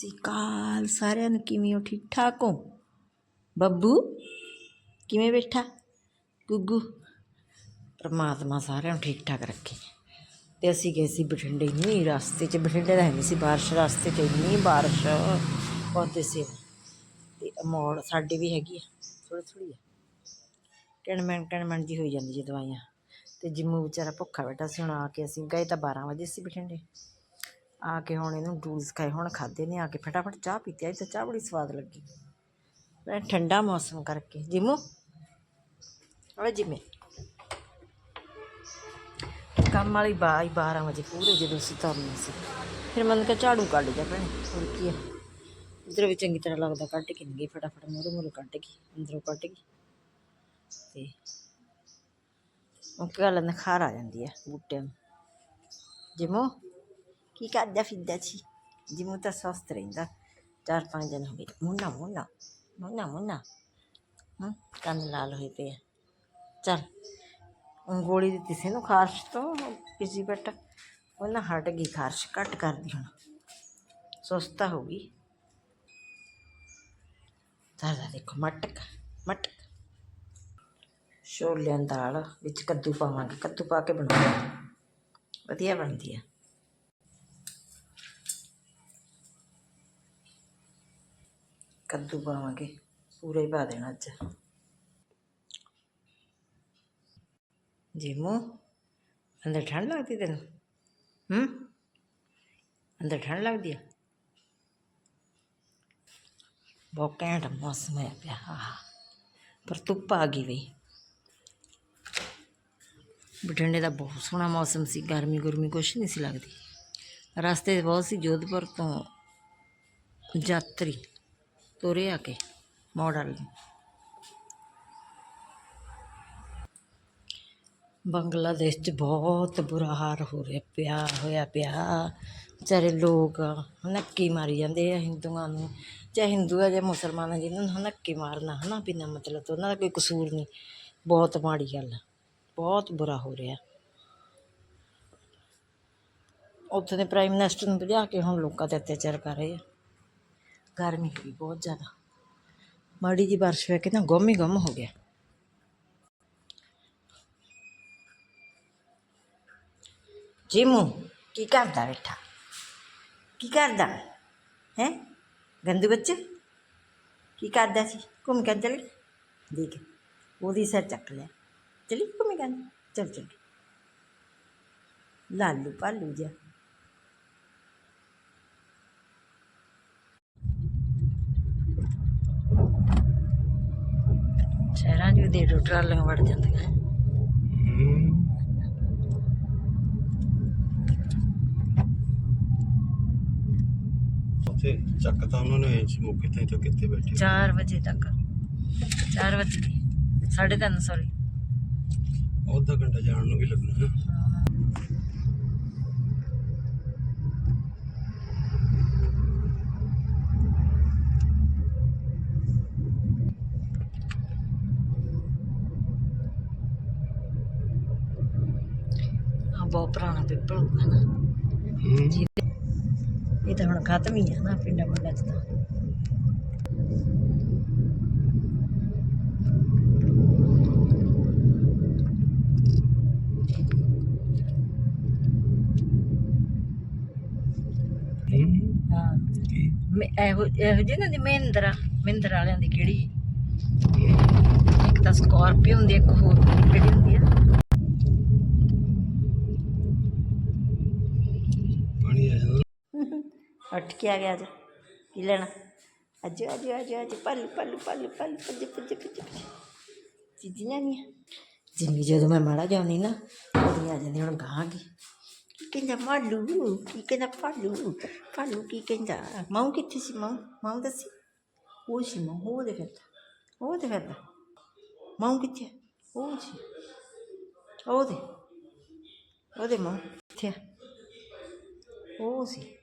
ਸਤਿ ਸ਼੍ਰੀ ਅਕਾਲ ਸਾਰਿਆਂ ਨੂੰ, ਕਿਵੇਂ ਹੋ? ਠੀਕ ਠਾਕ ਹੋ? ਬੱਬੂ, ਕਿਵੇਂ ਬੈਠਾ? ਗੁੱਗੂ, ਪਰਮਾਤਮਾ ਸਾਰਿਆਂ ਨੂੰ ਠੀਕ ਠਾਕ ਰੱਖੇ। ਤੇ ਅਸੀਂ ਗਏ ਸੀ ਬਠਿੰਡੇ ਨਹੀਂ ਰਸਤੇ 'ਚ, ਬਠਿੰਡੇ ਦਾ ਹੈ ਨਹੀਂ ਸੀ ਬਾਰਿਸ਼, ਰਸਤੇ 'ਚ ਇੰਨੀ ਬਾਰਿਸ਼, ਬਹੁਤੇ ਸੀ ਤੇ ਮੋੜ ਸਾਡੇ ਵੀ ਹੈਗੀ ਆ ਥੋੜੀ ਥੋੜੀ ਆ। ਕਿਣਮਣ ਕਿਣਮਣ ਜੀ ਹੋਈ ਜਾਂਦੀ ਜੀ ਦਵਾਈਆਂ। ਤੇ ਜਿੰਮੂ ਵਿਚਾਰਾ ਭੁੱਖਾ ਬੈਠਾ ਸੀ, ਹੁਣ ਆ ਕੇ ਅਸੀਂ ਗਏ ਤਾਂ 12 ਵਜੇ ਸੀ ਬਠਿੰਡੇ। ਆ ਕੇ ਹੁਣ ਇਹਨੂੰ ਡੂਲਸ ਖਾਏ, ਹੁਣ ਖਾਦੇ ਨੇ, ਆ ਕੇ ਫਟਾਫਟ ਚਾਹ ਪੀਤੀ, ਅੱਜ ਤਾਂ ਚਾਹ ਬੜੀ ਸਵਾਦ ਲੱਗੀ। ਠੰਡਾ ਮੌਸਮ ਕਰਕੇ, ਜਿਮੂ? ਓਏ ਜਿਮੇ। ਕੰਮ ਵਾਲੀ ਬਾਈ 12 ਵਜੇ ਪੂਰੇ ਜਦੋਂ ਅਸੀਂ ਤੁਰਨਾ ਸੀ। ਫਿਰ ਮਨ ਕਾ ਝਾੜੂ ਕੱਢ ਜਾ ਭੈਣ, ਹੋਰ ਕੀ ਹੈ ਇਧਰ ਵੀ ਚੰਗੀ ਤਰ੍ਹਾਂ ਲੱਗਦਾ, ਕੱਢ ਕੇ ਨਹੀਂ ਫਟਾਫਟ ਮੂਰੇ ਮੂਰੇ ਕੱਢ ਗਈ, ਅੰਦਰੋਂ ਕੱਢ ਗਈ। ਤੇ ਉਹ ਗੱਲ ਨਖਾਰ ਆ ਜਾਂਦੀ ਹੈ ਬੂਟਿਆਂ ਨੂੰ। ਜਿਮੋ? ਕੀ ਕਰਦਾ ਫਿਰਦਾ ਸੀ ਜਿਵੇਂ ਤਾਂ ਸਵਸਥ ਰਹਿੰਦਾ ਚਾਰ ਪੰਜ ਦਿਨ ਹੋ ਗਏ ਮੁੰਨਾ ਮੁੰਨਾ ਮੁੰਨਾ ਮੁੰਨਾ ਹਾਂ ਕੰਨ ਲਾਲ ਹੋਏ ਪਏ ਆ ਚੱਲ ਹੁਣ ਗੋਲੀ ਦਿੱਤੀ ਸੀ ਨੂੰ ਖਾਰਸ਼ ਤੋਂ ਕਿਸੇ ਬਟ ਉਹ ਨਾ ਹਟ ਗਈ ਖਾਰਸ਼ ਘੱਟ ਕਰਦੀ ਹੁਣ ਸੁਸਤਾ ਹੋ ਗਈ ਤਾਂ ਦੇਖੋ ਮਟਕ ਮਟਕ ਛੋਲਿਆਂ ਦੀ ਦਾਲ ਵਿੱਚ ਕੱਦੂ ਪਾਵਾਂਗੇ ਕੱਦੂ ਪਾ ਕੇ ਬਣਾਵਾਂਗੇ ਵਧੀਆ ਬਣਦੀ ਆ ਕੱਦੂ ਪਾਵਾਂਗੇ। ਪੂਰਾ ਹੀ ਪਾ ਦੇਣਾ ਅੱਜ। ਜੀਮੂ, ਅੰਦਰ ਠੰਡ ਲੱਗਦੀ ਤੈਨੂੰ? ਹੂੰ? ਅੰਦਰ ਠੰਡ ਲੱਗਦੀ ਆ? ਬਹੁਤ ਘੈਂਟ ਮੌਸਮ ਹੈ ਪਿਆ। ਆਹ। ਪਰ ਧੁੱਪ ਆ ਗਈ ਬਈ। ਬਠਿੰਡੇ ਦਾ ਬਹੁਤ ਸੋਹਣਾ ਮੌਸਮ ਸੀ। ਗਰਮੀ ਗੁਰਮੀ ਕੁਛ ਨਹੀਂ ਸੀ ਲੱਗਦੀ। ਰਸਤੇ 'ਚ ਬਹੁਤ ਸੀ ਜੋਧਪੁਰ ਤੋਂ ਯਾਤਰੀ। ਤੁਰੇ ਆ ਕੇ ਮਾਡਲ ਬੰਗਲਾਦੇਸ਼ 'ਚ ਬਹੁਤ ਬੁਰਾ ਹਾਲ ਹੋ ਰਿਹਾ, ਪਿਆ, ਹੋਇਆ ਪਿਆ। ਵਿਚਾਰੇ ਲੋਕ ਨੱਕੀ ਮਾਰੀ ਜਾਂਦੇ ਆ ਹਿੰਦੂਆਂ ਨੂੰ। ਚਾਹੇ ਹਿੰਦੂ ਆ ਜਾਂ ਮੁਸਲਮਾਨ ਆ, ਜਿਹਨਾਂ ਨੂੰ ਨੱਕੀ ਮਾਰਨਾ ਹਨਾ, ਬਿਨਾਂ ਮਤਲਬ ਤੋਂ। ਉਹਨਾਂ ਦਾ ਕੋਈ ਕਸੂਰ ਨਹੀਂ। ਬਹੁਤ ਮਾੜੀ ਗੱਲ ਬਹੁਤ ਬੁਰਾ ਹੋ ਰਿਹਾ। ਉੱਥੇ ਦੇ ਪ੍ਰਾਈਮ ਮਿਨਿਸਟਰ ਨੂੰ ਭਜਾ ਕੇ ਹੁਣ ਲੋਕਾਂ ਤੇ ਅਤਿਆਚਾਰ ਕਰ ਰਹੇ ਆ। ਗਰਮੀ ਵੀ ਬਹੁਤ ਜ਼ਿਆਦਾ ਮਾੜੀ ਜੀ ਬਾਰਿਸ਼ ਹੋਇਆ ਕਿ ਨਾ ਗੁੰਮ ਹੀ ਗੁੰਮ ਹੋ ਗਿਆ ਜਿਮੂ ਕੀ ਕਰਦਾ ਬੈਠਾ ਕੀ ਕਰਦਾ ਹੈ ਗੰਦੂ ਬੱਚੇ ਕੀ ਕਰਦਾ ਸੀ ਘੁੰਮ ਕੇ ਚਲੀ ਦੇਖ ਉਹਦੀ ਸਿਰ ਚੱਕ ਲਿਆ ਚਲੀ ਘੁੰਮ ਕੇ ਚੱਲ ਚੱਲ ਲਾਲੂ ਪਾਲੂ ਜਾ ਸ਼ਹਿਰਾਂ 'ਚ ਵੀ ਦੇ ਟਰਾਲੀਆਂ ਵੜ ਜਾਂਦੀਆਂ ਉੱਥੇ ਚੱਕ ਤਾਂ ਉਹਨਾਂ ਨੇ ਮੌਕੇ ਤੇ ਤਾਂ ਕਿੱਥੇ ਬੈਠੇ 4 ਵਜੇ ਤੱਕ। 4 ਵਜੇ ਦੀ ਸਾਢੇ ਤਿੰਨ ਸੌਰੀ ਅੱਧਾ ਘੰਟਾ ਜਾਣ ਨੂੰ ਵੀ ਲੱਗਣਾ ਬਹੁਤ ਪੁਰਾਣਾ ਪਿੱਪਲ ਹੋਊਗਾ ਨਾ। ਹੂੰ। ਇਹ ਤਾਂ ਹੁਣ ਖਤਮ ਹੀ ਆ ਨਾ ਪਿੰਡਾਂ ਪਿੰਡਾਂ 'ਚ ਤਾਂ। ਇਹੋ ਇਹੋ ਜਿਹੀ ਨਾ ਦੀ ਮਹਿੰਦਰਾ ਮਹਿੰਦਰ ਵਾਲਿਆਂ ਦੀ ਕਿਹੜੀ? ਇੱਕ ਤਾਂ ਸਕਾਰਪੀਓ ਹੁੰਦੀ ਇੱਕ ਹੋਰ ਕਿਹੜੀ ਹੁੰਦੀ ਆ? ਉੱਠ ਕੇ ਆ ਗਿਆ ਅੱਜ। ਕੀ ਲੈਣਾ? ਅੱਜ ਅੱਜ ਅੱਜ ਅੱਜ। ਪਲ ਪਲ ਪਲ ਪਲ ਪੱਜ ਪੱਜ ਪੱਜ ਚੀਜ਼ੀਆਂ ਨਹੀਂ ਜਿੰਨੀ ਜਦੋਂ ਮੈਂ ਮਾੜਾ ਜਾਉਂਦੀ ਨਾ ਉਹਦੀ ਆ ਜਾਂਦੀ ਹੁਣ ਗਾਂ ਗਈ ਕੀ ਕਹਿੰਦਾ ਮਾਲੂ? ਕੀ ਕਹਿੰਦਾ ਪਾਲੂ ਪਾਲੂ ਕੀ ਕਹਿੰਦਾ? ਮਾਂ ਕਿੱਥੇ ਸੀ ਮਾਂ ਮਾਂ ਦੱਸੀ ਉਹ ਸੀ ਮਾਂ ਉਹ ਦੇ ਫਿਰਦਾ। ਉਹ ਦੇ ਫਿਰਦਾ। ਮਾਂ ਕਿੱਥੇ? ਉਹ ਸੀ। ਉਹ ਦੇ ਉਹਦੇ ਮਾਂ ਕਿੱਥੇ? ਉਹ ਸੀ।